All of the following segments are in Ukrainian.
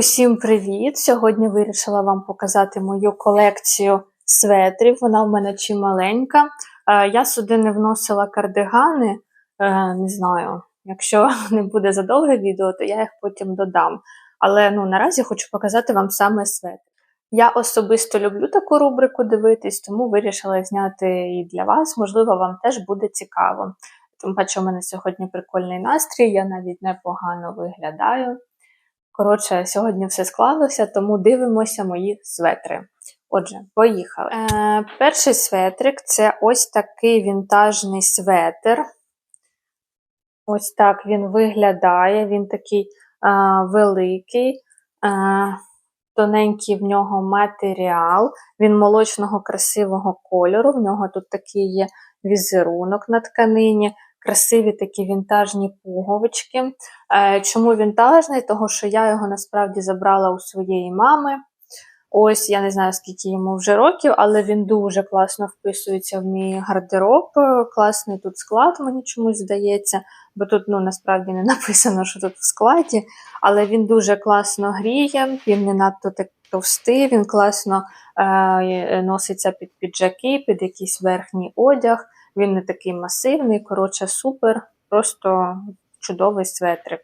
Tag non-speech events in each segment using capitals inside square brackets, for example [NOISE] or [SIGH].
Усім привіт! Сьогодні вирішила вам показати мою колекцію светрів. Вона в мене чималенька. Е, Я сюди не вносила кардигани. Е, Не знаю, якщо [LAUGHS] не буде задовге відео, то я їх потім додам. Але ну, наразі хочу показати вам саме светр. Я особисто люблю таку рубрику дивитись, тому вирішила зняти і для вас. Можливо, вам теж буде цікаво. Тим паче, у мене сьогодні прикольний настрій, я навіть непогано виглядаю. Коротше, сьогодні все склалося, тому дивимося мої светри. Отже, поїхали. Е, Перший светрик це ось такий вінтажний светр. Ось так він виглядає. Він такий е, великий, е, тоненький в нього матеріал. Він молочного красивого кольору. В нього тут такий є візерунок на тканині красиві такі вінтажні пуговички. Е, чому вінтажний? Того, що я його насправді забрала у своєї мами. Ось, я не знаю, скільки йому вже років, але він дуже класно вписується в мій гардероб. Класний тут склад, мені чомусь здається, бо тут ну, насправді не [LAUGHS] написано, що тут в складі. Але він дуже класно гріє, він не надто так товстий, він класно е, носиться під піджаки, під якийсь верхній одяг. Він не такий масивний, коротше, супер, просто чудовий светрик.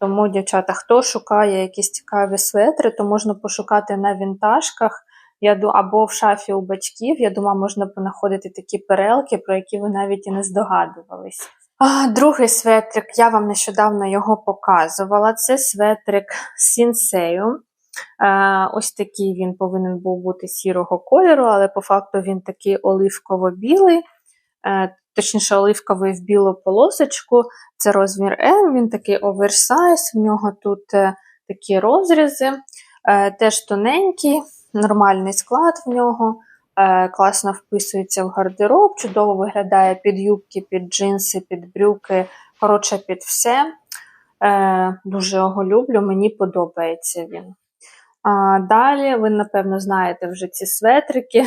Тому, дівчата, хто шукає якісь цікаві светри, то можна пошукати на вінтажках або в шафі у батьків. Я думаю, можна понаходити такі перелки, про які ви навіть і не здогадувались. А, Другий светрик, я вам нещодавно його показувала. Це светрик Сінсею. Ось такий він повинен був бути сірого кольору, але по факту він такий оливково-білий. Е, точніше, оливковий в білу полосочку. Це розмір М, він такий оверсайз, в нього тут е, такі розрізи, е, теж тоненький, нормальний склад в нього. Класно вписується в гардероб, чудово виглядає під юбки, під джинси, під брюки, коротше, під все. Дуже його люблю, мені подобається він. Далі, ви, напевно, знаєте вже ці светрики.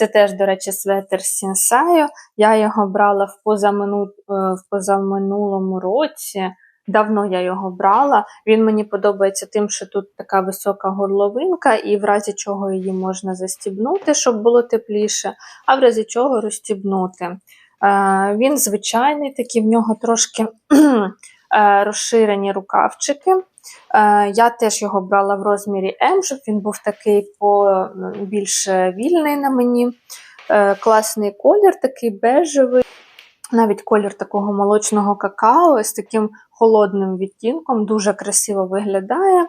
Це теж, до речі, светер Сінсаю. Я його брала в, позамину... Е, в позаминулому році. Давно я його брала. Він мені подобається тим, що тут така висока горловинка, і в разі чого її можна застібнути, щоб було тепліше, а в разі чого розстібнути. Е, він звичайний, такий в нього трошки [CLEARS THROAT] е, розширені рукавчики. Е, я теж його брала в розмірі М, щоб він був такий більш вільний на мені. Е, класний колір, такий бежевий, навіть колір такого молочного какао з таким холодним відтінком, дуже красиво виглядає.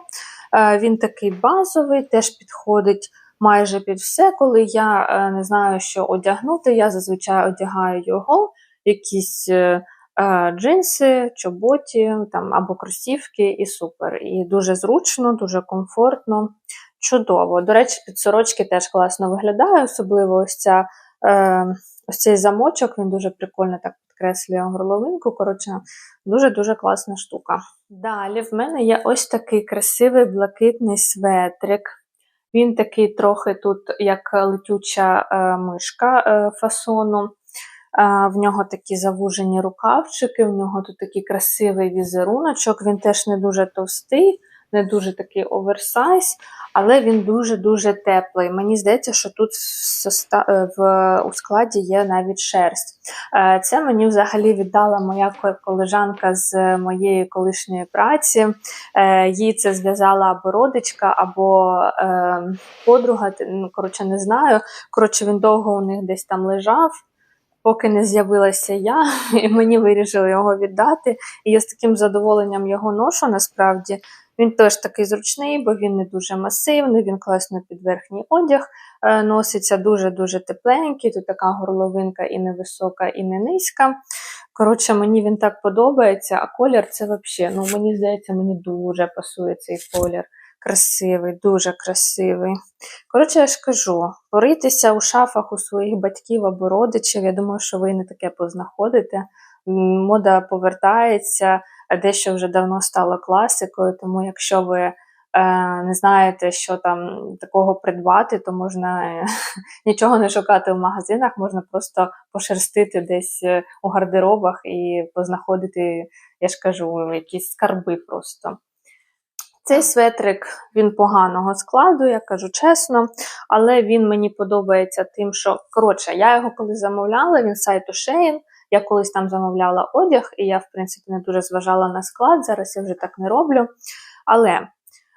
Е, він такий базовий, теж підходить майже під все. Коли я не знаю, що одягнути, я зазвичай одягаю його. якісь джинси, чоботі там, або кросівки, і супер. І дуже зручно, дуже комфортно, чудово. До речі, під сорочки теж класно виглядає, особливо ось ця, е, ось цей замочок, він дуже прикольно так підкреслює горловинку. Коротше, дуже-дуже класна штука. Далі в мене є ось такий красивий блакитний светрик. Він такий трохи тут, як летюча е, мишка е, фасону. В нього такі завужені рукавчики, в нього тут такий красивий візеруночок, він теж не дуже товстий, не дуже такий оверсайз, але він дуже-дуже теплий. Мені здається, що тут в, у складі є навіть шерсть. Е, це мені взагалі віддала моя колежанка з моєї колишньої праці. Е, їй це зв'язала або родичка, або е, подруга, ну, коротше, не знаю. Коротше, він довго у них десь там лежав поки не з'явилася я, [LAUGHS] і мені вирішили його віддати. І я з таким задоволенням його ношу насправді. Він теж такий зручний, бо він не дуже масивний, він класно під верхній одяг е, носиться, дуже-дуже тепленький. Тут така горловинка і не висока, і не низька. Коротше, мені він так подобається, а колір це взагалі, ну мені здається, мені дуже пасує цей колір красивий, дуже красивий. Коротше, я ж кажу, поритися у шафах у своїх батьків або родичів. Я думаю, що ви не таке познаходите. Мода повертається, дещо вже давно стало класикою, тому якщо ви е, не знаєте, що там такого придбати, то можна е, [LAUGHS] нічого не шукати в магазинах, можна просто пошерстити десь е, у гардеробах і познаходити, я ж кажу, якісь скарби просто. Цей светрик він поганого складу, я кажу чесно, але він мені подобається тим, що коротше, я його коли замовляла, він сайту Shein, я колись там замовляла одяг, і я, в принципі, не дуже зважала на склад. Зараз я вже так не роблю. Але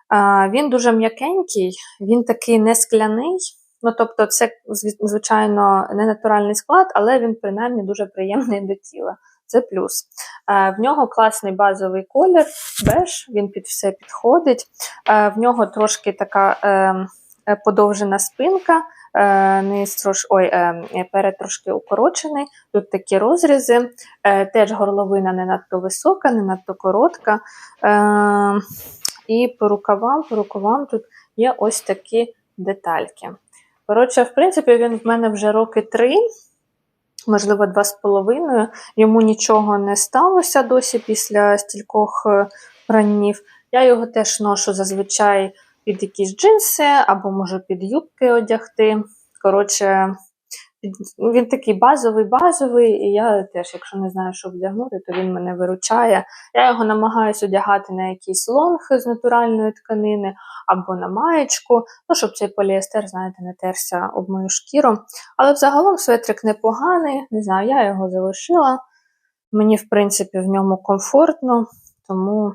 а, він дуже м'якенький, він такий не скляний. Ну, тобто, це, звичайно, не натуральний склад, але він принаймні дуже приємний до тіла. Це плюс. Е, В нього класний базовий колір, беж, він під все підходить. Е, В нього трошки така е, подовжена спинка, низ трош, ой, перед трошки укорочений. Тут такі розрізи. Теж горловина не надто висока, не надто коротка. І по рукавам, по рукавам тут є ось такі детальки. Коротше, в принципі, він в мене вже роки три, можливо, два з половиною. Йому нічого не сталося досі після стількох е, ранів. Я його теж ношу зазвичай під якісь джинси або можу під юбки одягти. Коротше, він такий базовий, базовий, і я теж, якщо не знаю, що вдягнути, то він мене виручає. Я його намагаюся одягати на якийсь лонг з натуральної тканини або на маєчку, ну, щоб цей поліестер, знаєте, не терся об мою шкіру. Але взагалом светрик непоганий, не знаю, я його залишила. Мені, в принципі, в ньому комфортно, тому,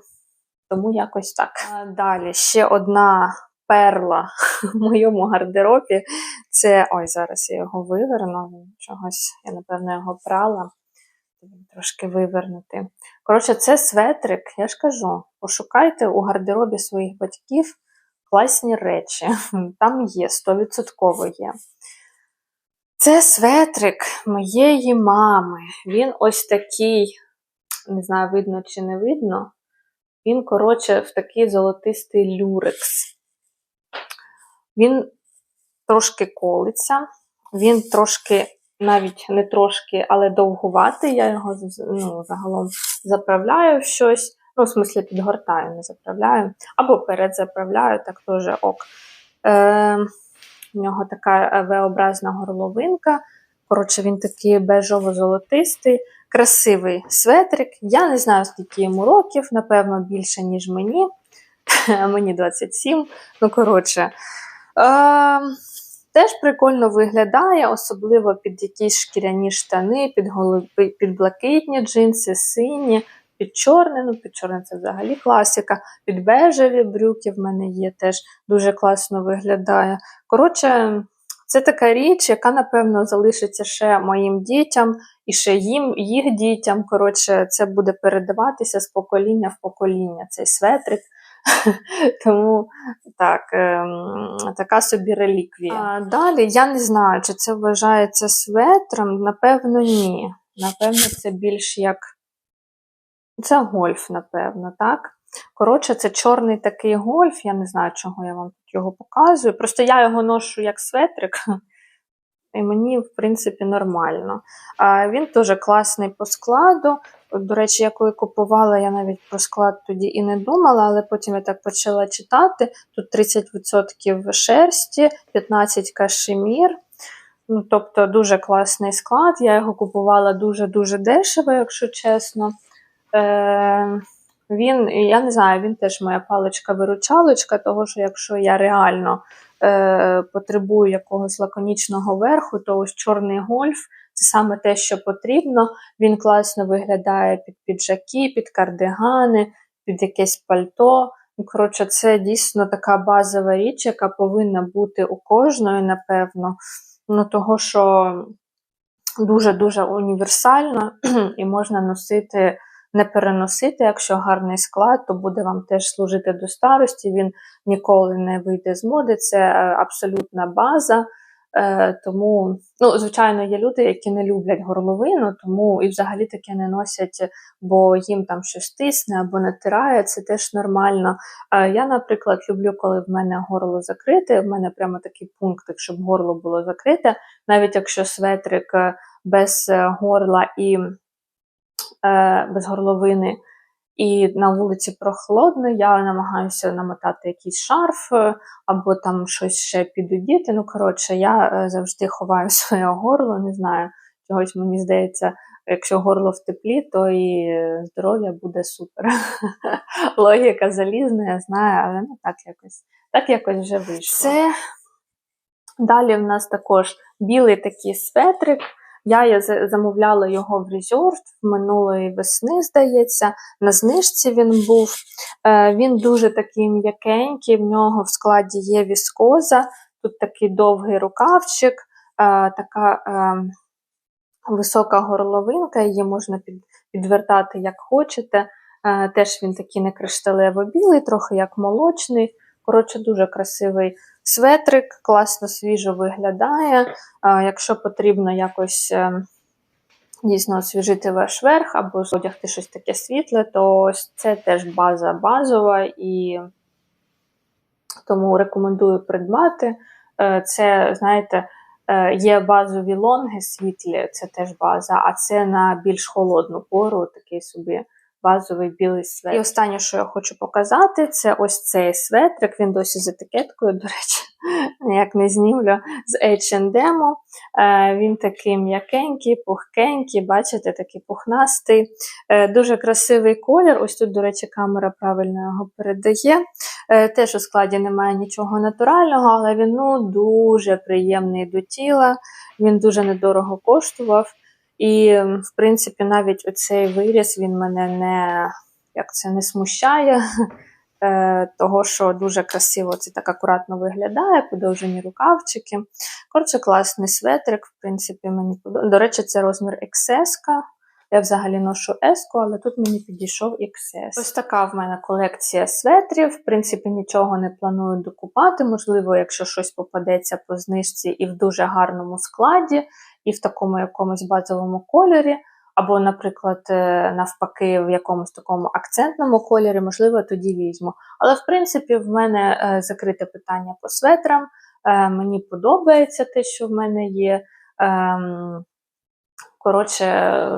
тому якось так. Далі ще одна перла в моєму гардеробі. Це ой, зараз я його виверну. Чогось, я напевно його прала. Трошки вивернути. Коротше, це светрик, я ж кажу, пошукайте у гардеробі своїх батьків класні речі. Там є, 100% є. Це светрик моєї мами. Він ось такий, не знаю, видно чи не видно. Він, коротше, в такий золотистий люрекс. Він трошки колиться, він трошки, навіть не трошки, але довгуватий. Я його ну, загалом заправляю в щось. Ну, в смислі, підгортаю, не заправляю. Або передзаправляю, так теж ок. Е, в нього така V-образна горловинка. Коротше, він такий бежово-золотистий, красивий светрик. Я не знаю, скільки йому років, напевно, більше, ніж мені. [LAUGHS] мені 27. Ну, коротше. Е, теж прикольно виглядає, особливо під якісь шкіряні штани, під, голуби, під блакитні джинси, сині, під чорне. Ну, під чорне це взагалі класика. Під бежеві брюки в мене є, теж дуже класно виглядає. Коротше, це така річ, яка, напевно, залишиться ще моїм дітям і ще їм, їх дітям. Коротше, це буде передаватися з покоління в покоління, цей светрик. [LAUGHS] Тому так, ем, така собі реліквія. А, далі я не знаю, чи це вважається светром. Напевно, ні. Напевно, це більш як. Це гольф, напевно, так? Коротше, це чорний такий гольф. Я не знаю, чого я вам тут його показую. Просто я його ношу як светрик, [LAUGHS] і мені, в принципі, нормально. А, він дуже класний по складу. До речі, я купувала, я навіть про склад тоді і не думала, але потім я так почала читати. Тут 30% шерсті, 15 кашемір. Ну, тобто дуже класний склад. Я його купувала дуже-дуже дешево, якщо чесно. Е, він, я не знаю, він теж моя паличка-виручалочка, того що якщо я реально е, потребую якогось лаконічного верху, то ось чорний гольф це саме те, що потрібно. Він класно виглядає під піджаки, під кардигани, під якесь пальто. Ну, Коротше, це дійсно така базова річ, яка повинна бути у кожної, напевно. Ну, того, що дуже-дуже універсально [CLEARS THROAT] і можна носити, не переносити, якщо гарний склад, то буде вам теж служити до старості. Він ніколи не вийде з моди. Це е, абсолютна база. Е, тому, ну, звичайно, є люди, які не люблять горловину, тому і взагалі таке не носять, бо їм там щось тисне або натирає, це теж нормально. Е, я, наприклад, люблю, коли в мене горло закрите. В мене прямо такий пункт, щоб горло було закрите, навіть якщо светрик е, без е, горла і е, без горловини. І на вулиці прохолодно, я намагаюся намотати якийсь шарф е, або там щось ще підудіти. Ну, коротше, я е, завжди ховаю [LAUGHS] своє горло, не знаю, чогось мені здається, якщо горло в теплі, то і здоров'я буде супер. [LAUGHS] Логіка залізна, я знаю, але ну так якось, так якось вже вийшло. Це далі в нас також білий такий светрик. Я замовляла його в резорт минулої весни, здається. На знижці він був. Е, Він дуже такий м'якенький, в нього в складі є віскоза, тут такий довгий рукавчик, е, така е, висока горловинка, її можна підвертати як хочете. Теж він такий не кришталево-білий, трохи як молочний. Коротше, дуже красивий светрик, класно свіжо виглядає. Якщо потрібно якось е, дійсно освіжити ваш верх або одягти щось таке світле, то ось це теж база базова і тому рекомендую придбати. Е, Це, знаєте, е, є базові лонги світлі, це теж база, а це на більш холодну пору, такий собі базовий білий светр. І останнє, що я хочу показати, це ось цей светрик. Він досі з етикеткою, [LAUGHS] до речі, ніяк не знімлю з H&M. Е, Він такий м'якенький, пухкенький, бачите, такий пухнастий. Е, Дуже красивий колір. Ось тут, до речі, камера правильно його передає. Е, Теж у складі немає нічого натурального, але він ну, дуже приємний до тіла. Він дуже недорого коштував. І, в принципі, навіть оцей виріс він мене не, як це, не смущає, [LAUGHS] е, того, що дуже красиво це так акуратно виглядає, подовжені рукавчики. Коротше, класний светрик, в принципі, мені. До речі, це розмір XS. Я взагалі ношу S, але тут мені підійшов XS. Ось така в мене колекція светрів. В принципі, нічого не планую докупати. Можливо, якщо щось попадеться по знижці і в дуже гарному складі, і в такому якомусь базовому кольорі, або, наприклад, е, навпаки, в якомусь такому акцентному кольорі, можливо, тоді візьму. Але, в принципі, в мене е, закрите питання по светрам. Е, Мені подобається те, що в мене є. Ем, Коротше,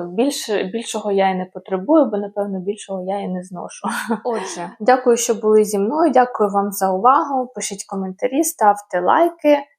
більше, більшого я і не потребую, бо, напевно, більшого я і не зношу. Отже, [LAUGHS] дякую, що були зі мною. Дякую вам за увагу. Пишіть коментарі, ставте лайки